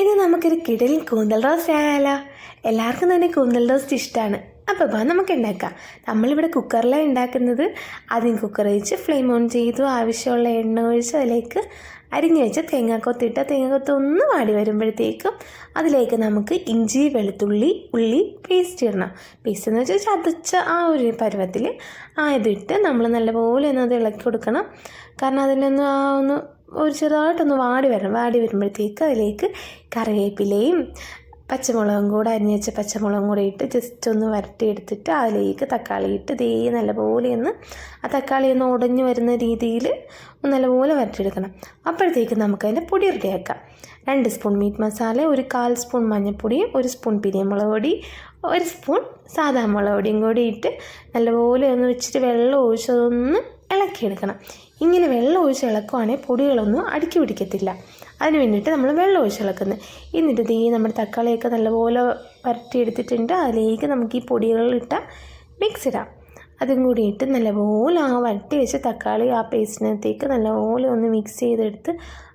ഇന്ന് നമുക്കൊരു കിടൽ കൂന്തൽ റോസ്റ്റ് ആയാലോ? എല്ലാവർക്കും തന്നെ കൂന്തൽ റോസ്റ്റ് ഇഷ്ടമാണ് അപ്പോൾ വാ നമുക്ക് ഉണ്ടാക്കാം. നമ്മളിവിടെ കുക്കറിലാണ് ഉണ്ടാക്കുന്നത്. ആദ്യം കുക്കർ വെച്ച് ഫ്ലെയിം ഓൺ ചെയ്തു. ആവശ്യമുള്ള എണ്ണ ഒഴിച്ച് അതിലേക്ക് അരിഞ്ഞു വെച്ച തേങ്ങാക്കൊത്തിട്ട തേങ്ങാക്കൊത്ത് ഒന്ന് വാടി വരുമ്പോഴത്തേക്കും അതിലേക്ക് നമുക്ക് ഇഞ്ചി വെളുത്തുള്ളി ഉള്ളി പേസ്റ്റ് ഇടണം. പേസ്റ്റ് എന്ന് വെച്ചാൽ ചതച്ച ആ ഒരു പരുവത്തിൽ ആ ഇതിട്ട് നമ്മൾ നല്ലപോലെ ഒന്ന് അത് ഇളക്കി കൊടുക്കണം. കാരണം അതിനൊന്നും ആ ഒന്ന് ഒരു ചെറുതായിട്ടൊന്ന് വാടി വരണം. വാടി വരുമ്പോഴത്തേക്ക് അതിലേക്ക് കറിവേപ്പിലയും പച്ചമുളകും കൂടെ അരിഞ്ഞ് വെച്ച പച്ചമുളകും കൂടെ ഇട്ട് ജസ്റ്റ് ഒന്ന് വരട്ടിയെടുത്തിട്ട് അതിലേക്ക് തക്കാളി ഇട്ട് ദേ നല്ലപോലെ ഒന്ന് ആ തക്കാളി ഒന്ന് ഉടഞ്ഞു വരുന്ന രീതിയിൽ നല്ലപോലെ വരട്ടിയെടുക്കണം. അപ്പോഴത്തേക്ക് നമുക്കതിന്റെ പൊടി റെഡിയാക്കാം. രണ്ട് സ്പൂൺ മീറ്റ് മസാല ഒരു കാൽ സ്പൂൺ മഞ്ഞൾപ്പൊടിയും ഒരു സ്പൂൺ പിരിയമുളക് പൊടി ഒരു സ്പൂൺ സാധാ മുളക് പൊടിയും കൂടി ഇട്ട് നല്ലപോലെ ഒന്ന് വെച്ചിട്ട് വെള്ളം ഒഴിച്ചതൊന്ന് ഇളക്കിയെടുക്കണം ഇങ്ങനെ വെള്ളം ഒഴിച്ച് ഇളക്കുവാണെങ്കിൽ പൊടികളൊന്നും അടുക്കി പിടിക്കത്തില്ല. അതിന് വേണ്ടിയിട്ട് നമ്മൾ വെള്ളം ഒഴിച്ച് ഇളക്കുന്നത് എന്നിട്ട് തീ നമ്മുടെ തക്കാളിയൊക്കെ നല്ലപോലെ വരട്ടിയെടുത്തിട്ടുണ്ട്. അതിലേക്ക് നമുക്ക് ഈ പൊടികളിട്ട മിക്സ് ഇടാം. അതും കൂടി ഇട്ട് നല്ലപോലെ ആ വരട്ടി വെച്ച തക്കാളി ആ പേസ്റ്റിനകത്തേക്ക് നല്ലപോലെ ഒന്ന് മിക്സ് ചെയ്തെടുത്ത്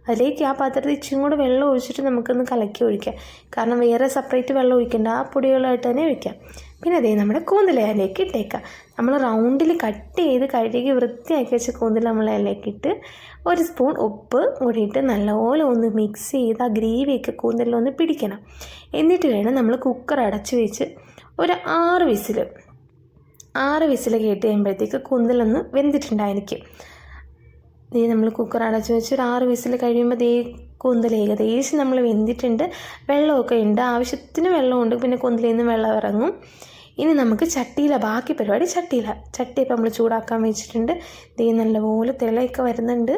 അതിലേക്ക് ആ പാത്രത്തിൽ ഇച്ചിരി കൂടെ വെള്ളം ഒഴിച്ചിട്ട് നമുക്കൊന്ന് കലക്കി ഒഴിക്കാം. കാരണം വേറെ സെപ്പറേറ്റ് വെള്ളം ഒഴിക്കേണ്ട. ആ പൊടികളായിട്ട് തന്നെ വയ്ക്കാം പിന്നെ അതേ നമ്മുടെ കൂന്തലയിലേക്ക് ഇട്ടേക്കാം. നമ്മൾ റൗണ്ടിൽ കട്ട് ചെയ്ത് കഴുകി വൃത്തിയാക്കി വെച്ച കൂന്തൽ നമ്മളതിലേക്ക് ഇട്ട് ഒരു സ്പൂൺ ഉപ്പ് കൂടിയിട്ട് നല്ലപോലെ ഒന്ന് മിക്സ് ചെയ്ത് ആ ഗ്രേവിയൊക്കെ കൂന്തലിലൊന്ന് പിടിക്കണം. എന്നിട്ട് വേണം നമ്മൾ കുക്കർ അടച്ച് വെച്ച് ഒരു ആറ് വിസിൽ ആറ് വിസിൽ കേട്ട് കഴിയുമ്പോഴത്തേക്ക് കൂന്തലൊന്ന് വെന്തിട്ടുണ്ടായിരിക്കും. ദേ നമ്മൾ കുക്കർ അടച്ച് വെച്ച് ഒരു ആറ് വിസിൽ കഴിയുമ്പോൾ ദേ കുന്തൽ ഏകദേശം നമ്മൾ വെന്തിട്ടുണ്ട്. വെള്ളമൊക്കെ ഉണ്ട്. ആവശ്യത്തിന് വെള്ളമുണ്ട്. പിന്നെ കുന്തലിൽ നിന്ന് വെള്ളം ഇറങ്ങും. ഇനി നമുക്ക് ചട്ടിയില. ബാക്കി പരിപാടി ചട്ടിയില. ചട്ടി ഇപ്പം നമ്മൾ ചൂടാക്കാൻ വെച്ചിട്ടുണ്ട്. ദേ നല്ലപോലെ തിളയൊക്കെ വരുന്നുണ്ട്.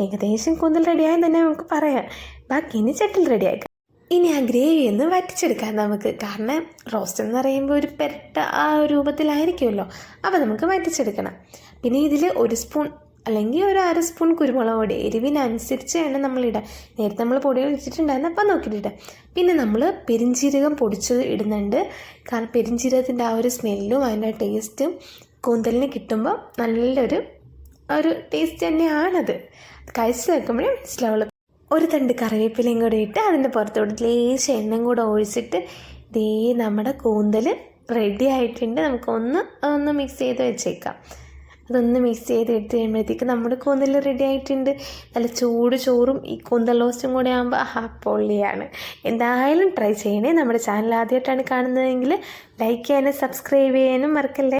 ഏകദേശം കുന്തൽ റെഡിയായെന്ന് തന്നെ നമുക്ക് പറയാം. ബാക്കി ഇനി ചട്ടിയിൽ റെഡിയാക്കാം ഇനി ആ ഗ്രേവി ഒന്ന് വറ്റിച്ചെടുക്കാം നമുക്ക്. കാരണം റോസ്റ്റ് എന്ന് പറയുമ്പോൾ ഒരു പെരട്ട ആ രൂപത്തിലായിരിക്കുമല്ലോ. അപ്പോൾ നമുക്ക് വറ്റിച്ചെടുക്കണം. പിന്നെ ഇതിൽ ഒരു സ്പൂൺ അല്ലെങ്കിൽ ഒരു അര സ്പൂൺ കുരുമുളക് പൊടി എരിവിനനുസരിച്ച് വേണം നമ്മൾ ഇടാൻ നേരത്തെ നമ്മൾ പൊടികൾ ഇട്ടിട്ടുണ്ടായിരുന്നു അപ്പം നോക്കിയിട്ട് പിന്നെ നമ്മൾ പെരിഞ്ചീരകം പൊടിച്ചത് ഇടുന്നുണ്ട്. കാരണം പെരിഞ്ചീരകത്തിന്റെ ആ ഒരു സ്മെല്ലും അതിന്റെ ടേസ്റ്റും കൂന്തലിന് കിട്ടുമ്പോൾ നല്ലൊരു ഒരു ടേസ്റ്റ് തന്നെയാണത്. കഴിച്ച് നോക്കുമ്പോഴേ മനസ്സിലാവുള്ളൂ. ഒരു തണ്ട് കറിവേപ്പിലയും കൂടെ ഇട്ട് അതിന്റെ പുറത്തോട്ട് ലേശം എണ്ണയും കൂടെ ഒഴിച്ചിട്ട് ദേ നമ്മുടെ കൂന്തൽ റെഡി ആയിട്ടുണ്ട്. നമുക്കൊന്ന് ഒന്ന് മിക്സ് ചെയ്ത് വെച്ചേക്കാം. അതൊന്ന് മിക്സ് ചെയ്ത് എടുത്ത് കഴിയുമ്പോഴത്തേക്ക് നമ്മുടെ കൂന്തൽ റെഡി ആയിട്ടുണ്ട്. നല്ല ചൂട് ചോറും ഈ കൂന്തൽ റോസ്റ്റും കൂടെ ആകുമ്പോൾ ആ പൊള്ളിയാണ്. എന്തായാലും ട്രൈ ചെയ്യണേ. നമ്മുടെ ചാനൽ ആദ്യമായിട്ടാണ് കാണുന്നതെങ്കിൽ ലൈക്ക് ചെയ്യാനും സബ്സ്ക്രൈബ് ചെയ്യാനും മറക്കല്ലേ.